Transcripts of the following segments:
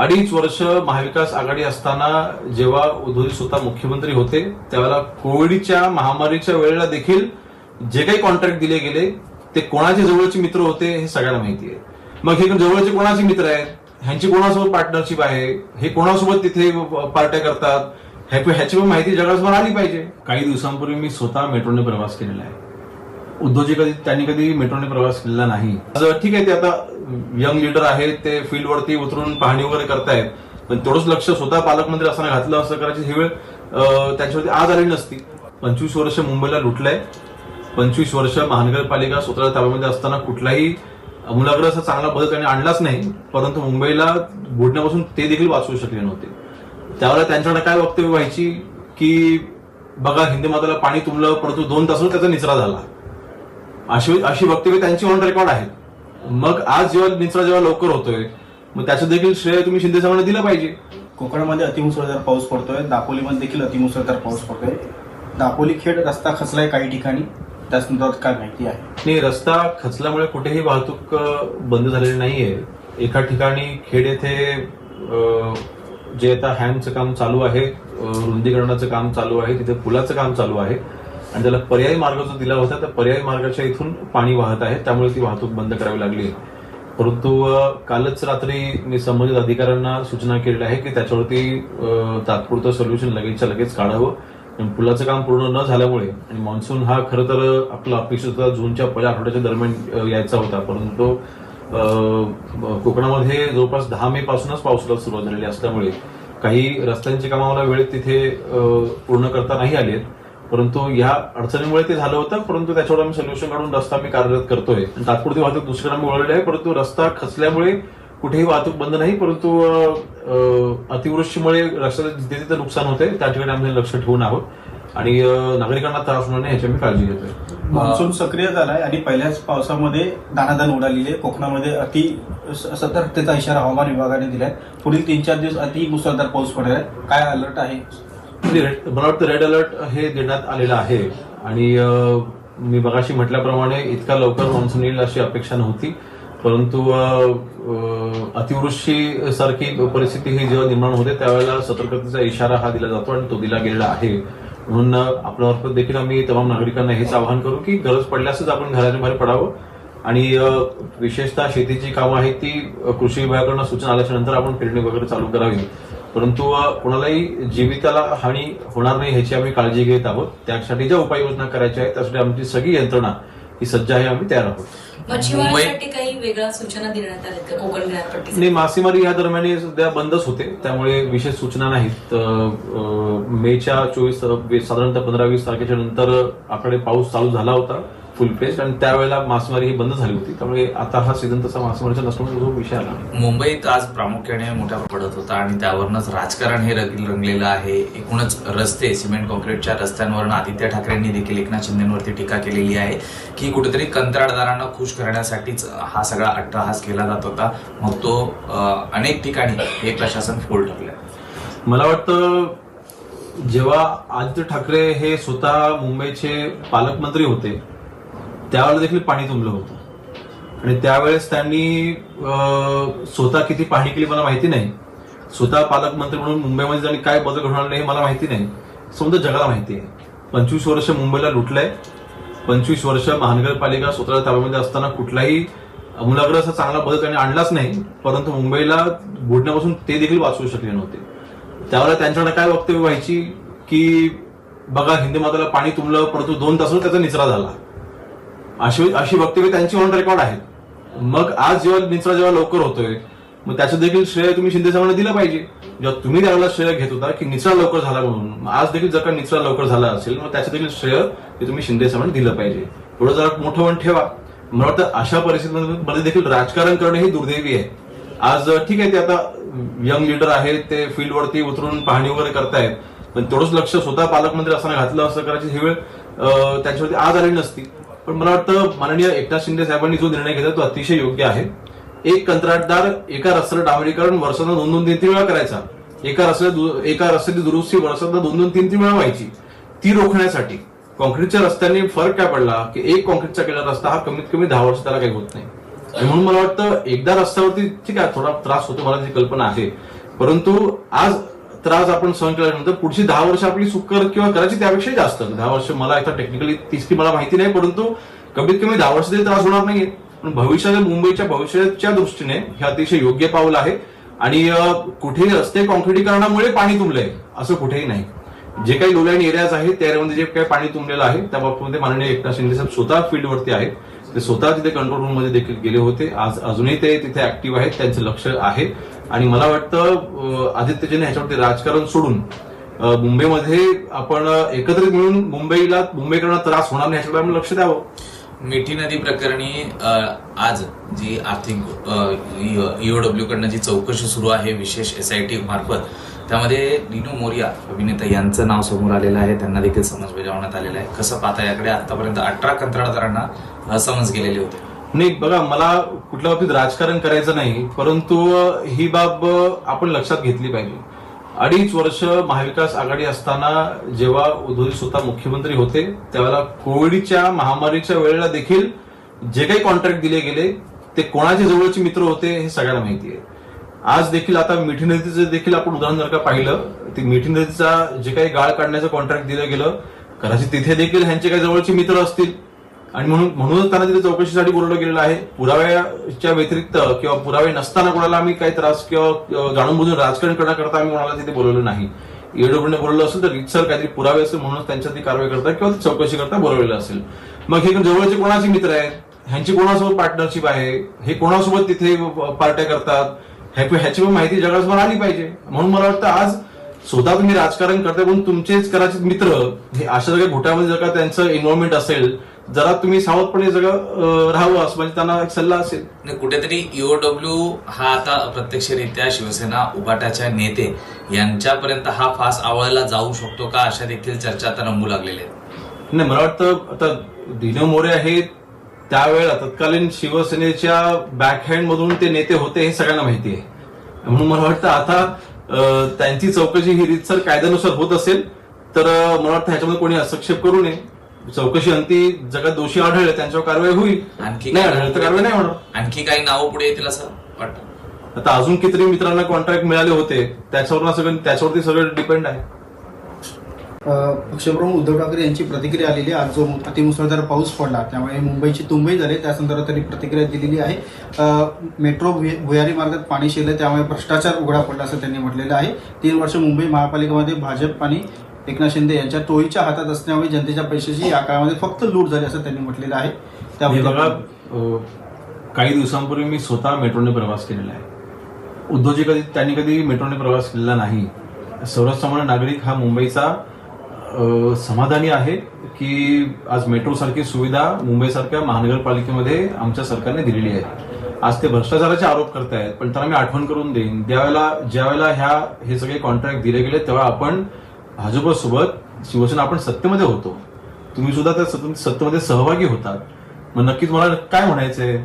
अडीच वर्ष महाविकास आघाडी असताना जेव्हा उद्धवजी स्वतः मुख्यमंत्री होते त्यावेळेला कोविडच्या महामारीच्या वेळेला देखील जे काही कॉन्ट्रॅक्ट दिले गेले ते कोणाचे जवळचे मित्र होते हे सगळ्यांना माहिती आहे. मग हे जवळचे कोणाचे मित्र आहेत? ह्यांची कोणासोबत पार्टनरशिप आहे? हे कोणासोबत तिथे पार्ट्या करतात? ह्या- ह्याची पण माहिती जगासमोर आली पाहिजे. काही दिवसांपूर्वी मी स्वतः मेट्रोने प्रवास केलेला आहे. उद्धवजी कधी त्यांनी कधी मेट्रोने प्रवास केलेला नाही. ठीक आहे ते आता यंग लीडर आहेत ते फील्डवरती उतरून पाहणी वगैरे करतायत. पण तेवढंच लक्ष स्वतः पालकमंत्री असताना घातलं असं करायची ही वेळ त्यांच्यावरती आज आली नसती. पंचवीस वर्ष मुंबईला लुटलंय. पंचवीस वर्ष महानगरपालिका स्वतःच्या ताब्यामध्ये असताना कुठलाही मुलाकडे असा चांगला बदल त्यांनी आणलाच नाही परंतु मुंबईला बुडण्यापासून ते देखील वाचवू शकले नव्हते. त्यावेळेला त्यांच्याकडे काय वक्तव्य व्हायची की बघा हिंदी माताला पाणी तुंबलं परंतु दोन तासावर त्याचा निचरा झाला. अशी अशी वक्तव्य त्यांची ऑन रेकॉर्ड आहेत मग आज जेव्हा निचरा जेव्हा लवकर होतोय मग त्याचं देखील श्रेय तुम्ही शिंदे साहेबांना दिलं पाहिजे. कोकणामध्ये अतिमुसळधार पाऊस पडतोय दापोलीमध्ये देखील अतिमुसळधार पाऊस पडतोय. दापोली खेड रस्ता खचलाय काही ठिकाणी त्या संदर्भात काय माहिती आहे? नाही रस्ता खचल्यामुळे कुठेही वाहतूक बंद झालेली नाहीये. एका ठिकाणी खेड येथे जे आता हॅमचं काम चालू आहे रुंदीकरणाचं काम चालू आहे तिथे पुलाचं काम चालू आहे. आणि त्याला पर्यायी मार्ग जो दिला होता त्या पर्यायी मार्गाच्या इथून पाणी वाहत आहे. त्यामुळे ती वाहतूक बंद करावी लागली. आहे. परंतु कालच रात्री मी संबंधित अधिकाऱ्यांना सूचना केलेल्या आहे की त्याच्यावरती तात्पुरतं सोल्युशन लगेचच्या लगेच काढावं. आणि पुलाचं काम पूर्ण न झाल्यामुळे आणि मान्सून हा खरं तर आपला अपेक्षित होता जूनच्या पहिल्या आठवड्याच्या दरम्यान यायचा होता. परंतु कोकणामध्ये जवळपास दहा मे पासूनच पावसाला सुरुवात झालेली असल्यामुळे काही रस्त्यांची कामाला वेळेत तिथे पूर्ण करता नाही आली आहेत. परंतु या अडचणीमुळे ते झालं होतं परंतु त्याच्यावर आम्ही सोल्युशन काढून रस्ता मी कार्यरत करतोय. तात्पुरती वाहतूक दुसरीकडे आम्ही वळवली आहे परंतु रस्ता खचल्यामुळे कुठेही वाहतूक बंद नाही परंतु अतिवृष्टीमुळे रस्त्याचं जिथे तिथे नुकसान होते त्या ठिकाणी आम्ही लक्ष ठेवून आहोत. आणि नागरिकांना त्रास होणार नाही याची आम्ही काळजी घेतोय. मान्सून सक्रिय झालाय आणि पहिल्याच पावसामध्ये दानादान उडालेली आहे. कोकणामध्ये अति सतर्कतेचा इशारा हवामान विभागाने दिलाय. पुढील तीन चार दिवस अति मुसळधार पाऊस पडेल आहे. काय अलर्ट आहे? म्हणजे मला वाटतं रेड अलर्ट हे देण्यात आलेलं आहे. आणि मी बघाशी म्हटल्याप्रमाणे इतका लवकर मान्सून येईल अशी अपेक्षा नव्हती. परंतु अतिवृष्टी सारखी परिस्थिती ही जेव्हा निर्माण होते त्यावेळेला सतर्कतेचा इशारा हा दिला जातो आणि तो दिला गेलेला आहे. म्हणून आपल्यामार्फत देखील आम्ही तमाम नागरिकांना हेच आवाहन करू की गरज पडल्यासच आपण घराच्या बाहेर पडावं. आणि विशेषतः शेतीची कामं आहेत ती कृषी विभागाकडून सूचना आल्याच्यानंतर आपण पेरणी वगैरे चालू करावी. परंतु कोणालाही जीविताला हानी होणार नाही ह्याची आम्ही काळजी घेत आहोत. त्यासाठी ज्या उपाययोजना करायच्या आहेत त्यासाठी आमची सगळी यंत्रणा ही सज्ज आहे आम्ही तयार आहोत. नाही मासेमारी या दरम्यान सध्या बंदच होते. त्यामुळे विशेष सूचना नाहीत. मेच्या चोवीस साधारणतः पंधरा वीस तारखेच्या नंतर आपल्याकडे पाऊस चालू झाला होता. फुल फ्लेज आणि त्यावेळेला मासेमारी ही बंद झाली होती. त्यामुळे आता हा सीझन तसा मासेमारीचा नसल्यामुळे तो विषय आला. मुंबईत आज प्रामुख्याने मोठा पडत होता आणि त्यावरनच राजकारण हे रंग- रंगलेलं आहे. एकूणच रस्ते सिमेंट कॉन्क्रीटच्या रस्त्यांवरून आदित्य ठाकरेंनी देखील एकनाथ शिंदेवरती टीका केलेली आहे की कुठेतरी कंत्राटदारांना खुश करण्यासाठीच हा सगळा अट्टहास केला जात होता. मग तो अनेक ठिकाणी हे प्रशासन फोल ठरलंय मला वाटतं जेव्हा आदित्य ठाकरे हे स्वतः मुंबईचे पालकमंत्री होते त्यावेळेला देखील पाणी तुंबलं होतं. आणि त्यावेळेस त्यांनी स्वतः किती पाहणी केली मला माहिती नाही. स्वतः पालकमंत्री म्हणून मुंबईमध्ये त्यांनी काय बदल घडवणार नाही हे मला माहिती नाही. समजा जगाला माहिती आहे. पंचवीस वर्ष मुंबईला लुटलंय. पंचवीस वर्ष महानगरपालिका स्वतःच्या ताब्यामध्ये असताना कुठलाही अमूलाग्र असा चांगला बदल त्यांनी आणलाच नाही परंतु मुंबईला बुडण्यापासून ते देखील वाचवू शकले नव्हते. त्यावेळेला त्यांच्याकडे काय वक्तव्य व्हायची की बघा हिंदी माताला पाणी तुंबलं परंतु दोन तासावर त्याचा निचरा झाला. अशी अशी वक्तव्य त्यांची ऑन रेकॉर्ड आहेत. मग आज जेव्हा निचरा जेव्हा लवकर होतोय मग त्याचं देखील श्रेय तुम्ही शिंदे साहेबांना दिलं पाहिजे. जेव्हा तुम्ही त्यावेळेला श्रेय घेत होता की निचरा लवकर झाला म्हणून आज देखील जर का निचरा लवकर झाला असेल मग त्याचं देखील श्रेय ते तुम्ही शिंदे साहेबांना दिलं पाहिजे. थोडं जरा मोठं पण ठेवा. मला वाटतं अशा परिस्थितीमध्ये देखील राजकारण करणं ही दुर्दैवी आहे. आज ठीक आहे ते आता यंग लीडर आहेत ते फील्डवरती उतरून पाहणी वगैरे करतायत. पण तेवढंच लक्ष स्वतः पालकमंत्री असताना घातलं असं करायची ही वेळ त्यांच्यावरती आज आली नसती. पण मला वाटतं माननीय एकनाथ शिंदे साहेबांनी जो निर्णय घेतला तो अतिशय योग्य आहे. एक कंत्राटदार एका रस्त्याला डांबरीकरण वर्षाला दोन दोन तीन तीन वेळा करायचा. एका रस्त्याला एका रस्त्याची दुरुस्ती वर्षाला दोन दोन तीन तीन वेळा व्हायची. ती रोखण्यासाठी कॉन्क्रीटच्या रस्त्यांनी फरक काय पडला की एक कॉन्क्रीटचा केलेला रस्ता हा कमीत कमी दहा वर्ष त्याला काही होत नाही. म्हणून मला वाटतं एकदा रस्त्यावरती ठीक आहे थोडा त्रास होतो मला ती कल्पना आहे. परंतु आज त्रास आपण सहन केल्यानंतर पुढची दहा वर्ष आपली सुकर किंवा करायची त्यापेक्षा जास्त. दहा वर्ष मला आता टेक्निकली तिसरी मला माहिती नाही परंतु कमीत कमी दहा वर्ष तरी त्रास होणार नाहीये. पण भविष्याच्या मुंबईच्या भविष्याच्या दृष्टीने हे अतिशय योग्य पाऊल आहे. आणि कुठेही रस्ते कॉन्क्रिटीकरणामुळे पाणी तुंबलंय असं कुठेही नाही. जे काही लोलँड एरियाज आहेत त्या एरियामध्ये जे काही पाणी तुंबलेलं आहे त्या बाबतीमध्ये माननीय एकनाथ शिंदे साहेब स्वतः फील्डवरती आहेत. ते स्वतः तिथे कंट्रोल रूममध्ये देखील गेले होते. आज अजूनही ते तिथे ऍक्टिव्ह आहेत त्यांचं लक्ष आहे. आणि मला वाटतं आदित्यजीने ह्याच्यावरती राजकारण सोडून मुंबईमध्ये आपण एकत्रित मिळून मुंबईला मुंबईकरांना त्रास होणार नाही ह्याच्याकडे आपण लक्ष द्यावं. मिठी नदी प्रकरणी आज जी आर्थिक ईओडब्ल्यू कडनं जी चौकशी सुरू आहे विशेष एस आय टी मार्फत त्यामध्ये लिनो मोरिया अभिनेता यांचं नाव समोर आलेलं आहे. त्यांना देखील समज बजावण्यात आलेला आहे. कसं पाहता याकडे आतापर्यंत अठरा कंत्राटदारांना समज गेलेले होते. नाही बघा मला कुठल्या बाबतीत राजकारण करायचं नाही परंतु ही बाब आपण लक्षात घेतली पाहिजे. अडीच वर्ष महाविकास आघाडी असताना जेव्हा उद्धवजी स्वतः मुख्यमंत्री होते त्यावेळेला कोविडच्या महामारीच्या वेळेला देखील जे काही कॉन्ट्रॅक्ट दिले गेले ते कोणाचे जवळचे मित्र होते हे सगळ्यांना माहिती आहे. आज देखील आता मिठी नदीचं देखील आपण उदाहरण जर का पाहिलं ती मिठी नदीचा जे काही गाळ काढण्याचं कॉन्ट्रॅक्ट दिलं गेलं कदाचित तिथे देखील ह्यांचे काही जवळचे मित्र असतील. आणि म्हणून म्हणूनच त्यांना तिथे चौकशीसाठी बोलवलं गेलेलं आहे. पुराव्याच्या व्यतिरिक्त किंवा पुरावे नसताना कोणाला आम्ही काही त्रास किंवा जाणून बुजून राजकारण करण्याकरता आम्ही कोणाला तिथे बोलवलं नाही. एडब्ल्यूने बोलवलं असेल तर रितसर काहीतरी पुरावे असेल म्हणून त्यांच्या ती कारवाई करता किंवा चौकशी करता बोलवलेलं असेल. मग हे जवळचे कोणाचे मित्र आहेत? ह्यांची कोणासोबत पार्टनरशिप आहे? हे कोणासोबत तिथे पार्ट्या करतात? ह्याची पण माहिती जगासमोर आली पाहिजे. म्हणून मला वाटतं आज स्वतः तुम्ही राजकारण करताय म्हणून तुमचेच कदाचित मित्र हे अशा सगळ्या घोटामध्ये जर का त्यांचं इन्व्हॉल्वमेंट असेल जरा तुम्ही सावधपणे जगं अं, राहावं असं म्हणजे त्यांना एक सल्ला असेल. कुठेतरी ईओडब्ल्यू हा आता अप्रत्यक्षरित्या शिवसेना उभाटाच्या नेते यांच्यापर्यंत हा फास आवळला जाऊ शकतो का अशा देखील चर्चा आता रंगू लागलेल्या आहेत. नाही मला वाटतं आता दिनो मोरे हे त्यावेळेला तत्कालीन शिवसेनेच्या बॅकहँड मधून ते नेते होते हे सगळ्यांना माहिती आहे. म्हणून मला वाटतं आता त्यांची चौकशी ही रीतसर कायद्यानुसार होत असेल तर मला वाटतं ह्याच्यामध्ये कोणी हस्तक्षेप करू नये. चौकशी अंती जगात दोषी आढळले त्यांच्यावर कारवाई होईल. आणखी नाही आढळलं तर कारवाई नाही होणार. आणखी काही नावं पुढे येतील असं वाटतं? आता अजून कितीतरी मित्रांना कॉन्ट्रॅक्ट मिळाले होते. त्याच्यावर सगळं त्याच्यावरती सगळं डिपेंड आहे. पक्षप्रमुख उद्धव ठाकरे यांची प्रतिक्रिया आलेली आहे. आज जो अतिमुसळधार पाऊस पडला त्यामुळे मुंबईची तुंबई झाली. त्या संदर्भात त्यांनी प्रतिक्रिया दिलेली आहे. मेट्रो भुयारी मार्गात पाणी शिरलं त्यामुळे भ्रष्टाचार उघडा पडला असं त्यांनी म्हटलेलं आहे. तीन वर्ष मुंबई महापालिकेमध्ये भाजप आणि एकनाथ शिंदे यांच्या टोळीच्या हातात असल्यामुळे जनतेच्या पैशाची या काळामध्ये फक्त लूट झाली असं त्यांनी म्हटलेलं आहे. त्यामुळे काही दिवसांपूर्वी मी स्वतः मेट्रोने प्रवास केलेला आहे. उद्धवजी कधी त्यांनी कधी मेट्रोने प्रवास केलेला नाही. सर्वसामान्य नागरिक हा मुंबईचा समाधानी आहे की आज मेट्रो सारखी सुविधा मुंबईसारख्या महानगरपालिकेमध्ये आमच्या सरकारने दिलेली आहे. आज ते भ्रष्टाचाराचे आरोप करतायत पण त्यांना मी आठवण करून देईन. त्यावेळेला ज्यावेळेला ह्या हे सगळे कॉन्ट्रॅक्ट दिले गेले तेव्हा आपण भाजपसोबत शिवसेना आपण सत्तेमध्ये होतो. तुम्ही सुद्धा त्या सत्तेमध्ये सहभागी होतात. मग नक्कीच मला काय म्हणायचंय?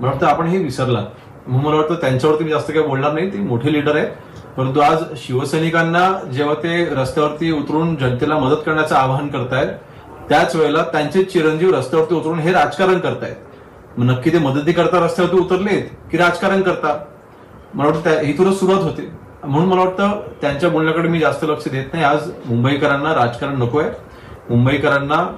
मला वाटतं आपण हे विसरलात. म्हणून मला वाटतं त्यांच्यावरती मी जास्त काही बोलणार नाही. ते मोठे लीडर आहेत. परंतु आज शिवसैनिकांना जेव्हा ते रस्त्यावरती उतरून जनतेला मदत करण्याचं आवाहन करतायत त्याच वेळेला त्यांचे चिरंजीव रस्त्यावरती उतरून हे राजकारण करतायत. मग नक्की ते मदती करता रस्त्यावरती उतरलेत की राजकारण करता? मला वाटतं त्या- इथूनच सुरुवात होते. म्हणून मला वाटतं त्यांच्या बोलण्याकडे मी जास्त लक्ष देत नाही. आज मुंबईकरांना राजकारण नकोय. मुंबईकरांना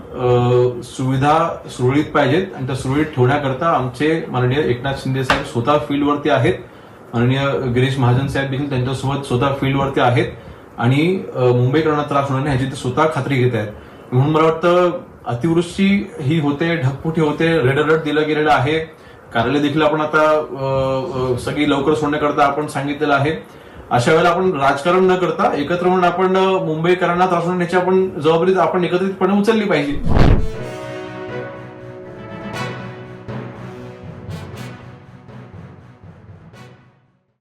सुविधा सुरळीत पाहिजेत आणि त्या सुरळीत ठेवण्याकरता आमचे माननीय एकनाथ शिंदे साहेब स्वतः फील्डवरती आहेत. माननीय गिरीश महाजन साहेब देखील त्यांच्यासोबत स्वतः फील्डवरती आहेत. आणि मुंबईकरांना त्रास होणार नाही ह्याची ते स्वतः खात्री घेत आहेत. म्हणून मला वाटतं अतिवृष्टी ही होते ढगफुटी होते रेड अलर्ट दिलं गेलेलं आहे. कार्यालय देखील आपण आता सगळी लवकर सोडण्याकरता आपण सांगितलेलं आहे. अशा वेळेला आपण राजकारण न करता एकत्र म्हणून आपण मुंबईकरांना त्रास होण्याची आपण जबाबदारी आपण एकत्रितपणे उचलली पाहिजे.